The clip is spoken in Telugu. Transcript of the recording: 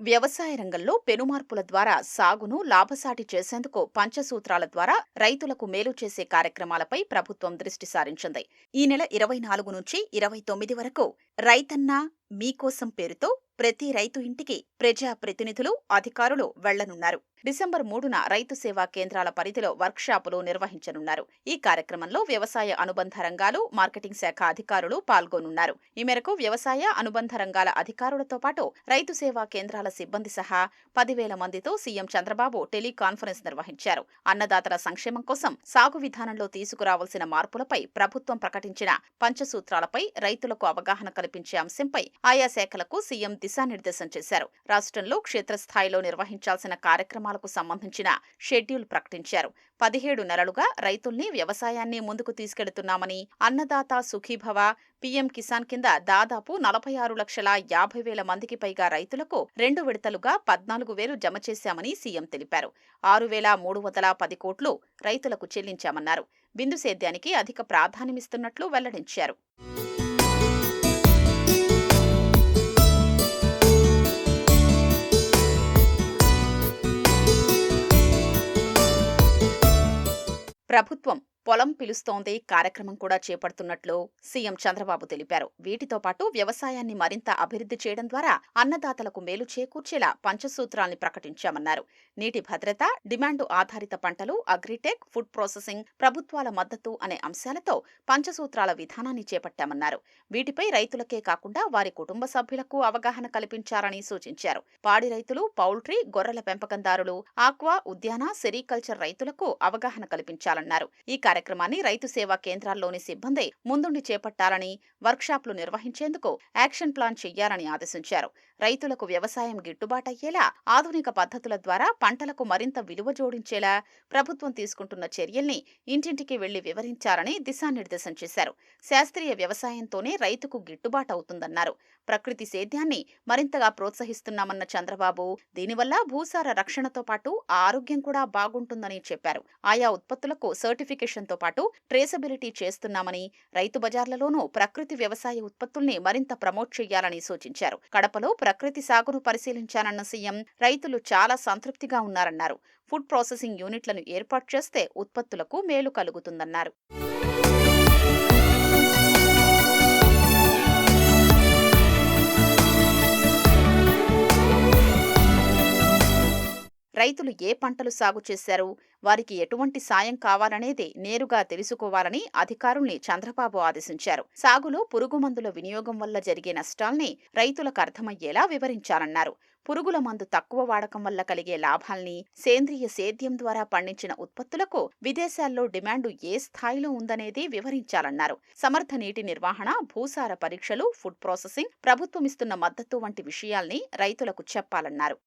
వ్యవసాయ రంగంలో పెనుమార్పుల ద్వారా సాగును లాభసాటి చేసేందుకు పంచసూత్రాల ద్వారా రైతులకు మేలు చేసే కార్యక్రమాలపై ప్రభుత్వం దృష్టి సారించింది. ఈ నెల ఇరవై నాలుగు నుంచి ఇరవై తొమ్మిది వరకు రైతన్న మీకోసం పేరుతో ప్రతి రైతు ఇంటికి ప్రజా ప్రతినిధులు అధికారులు వెళ్ళనున్నారు. డిసెంబర్ మూడున రైతు సేవా కేంద్రాల పరిధిలో వర్క్షాపులు నిర్వహించనున్నారు. ఈ కార్యక్రమంలో వ్యవసాయ అనుబంధ రంగాలు మార్కెటింగ్ శాఖ అధికారులు పాల్గొనున్నారు. ఈ మేరకు వ్యవసాయ అనుబంధ రంగాల అధికారులతో పాటు రైతు సేవా కేంద్రాల సిబ్బంది సహా పదివేల మందితో సీఎం చంద్రబాబు టెలికాన్ఫరెన్స్ నిర్వహించారు. అన్నదాతల సంక్షేమం కోసం సాగు విధానంలో తీసుకురావాల్సిన మార్పులపై ప్రభుత్వం ప్రకటించిన పంచసూత్రాలపై రైతులకు అవగాహన కల్పించే అంశంపై ఆయా శాఖలకు సీఎం దిశానిర్దేశం చేశారు. రాష్ట్రంలో క్షేత్రస్థాయిలో నిర్వహించాల్సిన కార్యక్రమాలకు సంబంధించిన షెడ్యూల్ ప్రకటించారు. పదిహేడు నెలలుగా రైతుల్ని వ్యవసాయాన్ని ముందుకు తీసుకెడుతున్నామని అన్నదాత సుఖీభవ పీఎం కిసాన్ కింద దాదాపు నలభై ఆరు లక్షల యాభై వేల మందికి పైగా రైతులకు రెండు విడతలుగా పద్నాలుగు వేలు జమ చేశామని సీఎం తెలిపారు. ఆరు వేల మూడు వందల పది కోట్లు రైతులకు చెల్లించామన్నారు. బిందు సేద్యానికి అధిక ప్రాధాన్యమిస్తున్నట్లు వెల్లడించారు. ప్రభుత్వం పొలం పిలుస్తోంది. కార్యక్రమం కూడా చేపడుతున్నట్లు సీఎం చంద్రబాబు తెలిపారు. వీటితో పాటు వ్యవసాయాన్ని మరింత అభివృద్ధి చేయడం ద్వారా అన్నదాతలకు మేలు చేకూర్చేలా పంచసూత్రాల్ని ప్రకటించామన్నారు. నీటి భద్రత డిమాండ్ ఆధారిత పంటలు అగ్రిటెక్ ఫుడ్ ప్రాసెసింగ్ ప్రభుత్వాల మద్దతు అనే అంశాలతో పంచసూత్రాల విధానాన్ని చేపట్టామన్నారు. వీటిపై రైతులకే కాకుండా వారి కుటుంబ సభ్యులకు అవగాహన కల్పించారని సూచించారు. పాడి రైతులు పౌల్ట్రీ గొర్రెల పెంపకందారులు ఆక్వా ఉద్యాన సెరికల్చర్ రైతులకు అవగాహన కల్పించాలన్నారు. ఈ కార్యక్రమాన్ని రైతు సేవా కేంద్రాల్లోని సిబ్బంది ముందుండి చేపట్టాలని వర్క్షాప్లు నిర్వహించేందుకు యాక్షన్ ప్లాన్ చెయ్యాలని ఆదేశించారు. రైతులకు వ్యవసాయం గిట్టుబాటయ్యేలా ఆధునిక పద్ధతుల ద్వారా పంటలకు మరింత విలువ జోడించేలా ప్రభుత్వం తీసుకుంటున్న చర్యల్ని ఇంటింటికి వెళ్ళి వివరించాలని దిశానిర్దేశం చేశారు. శాస్త్రీయ వ్యవసాయంతోనే రైతుకు గిట్టుబాటు అవుతుందన్నారు. ప్రకృతి సేద్యాన్ని మరింతగా ప్రోత్సహిస్తున్నామన్న చంద్రబాబు దీనివల్ల భూసార రక్షణతో పాటు ఆరోగ్యం కూడా బాగుంటుందని చెప్పారు. ఆయా ఉత్పత్తులకు చేయడంతో పాటు ట్రేసబిలిటీ చేస్తున్నామని రైతు బజార్లలోనూ ప్రకృతి వ్యవసాయ ఉత్పత్తుల్ని మరింత ప్రమోట్ చేయాలని సూచించారు. కడపలో ప్రకృతి సాగును పరిశీలించానన్న సీఎం రైతులు చాలా సంతృప్తిగా ఉన్నారన్నారు. ఫుడ్ ప్రాసెసింగ్ యూనిట్లను ఏర్పాటు చేస్తే ఉత్పత్తులకు మేలు కలుగుతుందన్నారు. రైతులు ఏ పంటలు సాగు చేశారు? వారికి ఎటువంటి సాయం కావాలనేది నేరుగా తెలుసుకోవాలని అధికారుల్ని చంద్రబాబు ఆదేశించారు. సాగులో పురుగు మందుల వినియోగం వల్ల జరిగే నష్టాల్ని రైతులకు అర్థమయ్యేలా వివరించాలన్నారు. పురుగుల మందు తక్కువ వాడకం వల్ల కలిగే లాభాల్ని సేంద్రియ సేద్యం ద్వారా పండించిన ఉత్పత్తులకు విదేశాల్లో డిమాండు ఏ స్థాయిలో ఉందనేది వివరించాలన్నారు. సమర్థ నీటి నిర్వహణ భూసార పరీక్షలు ఫుడ్ ప్రాసెసింగ్ ప్రభుత్వం ఇస్తున్న మద్దతు వంటి విషయాల్ని రైతులకు చెప్పాలన్నారు.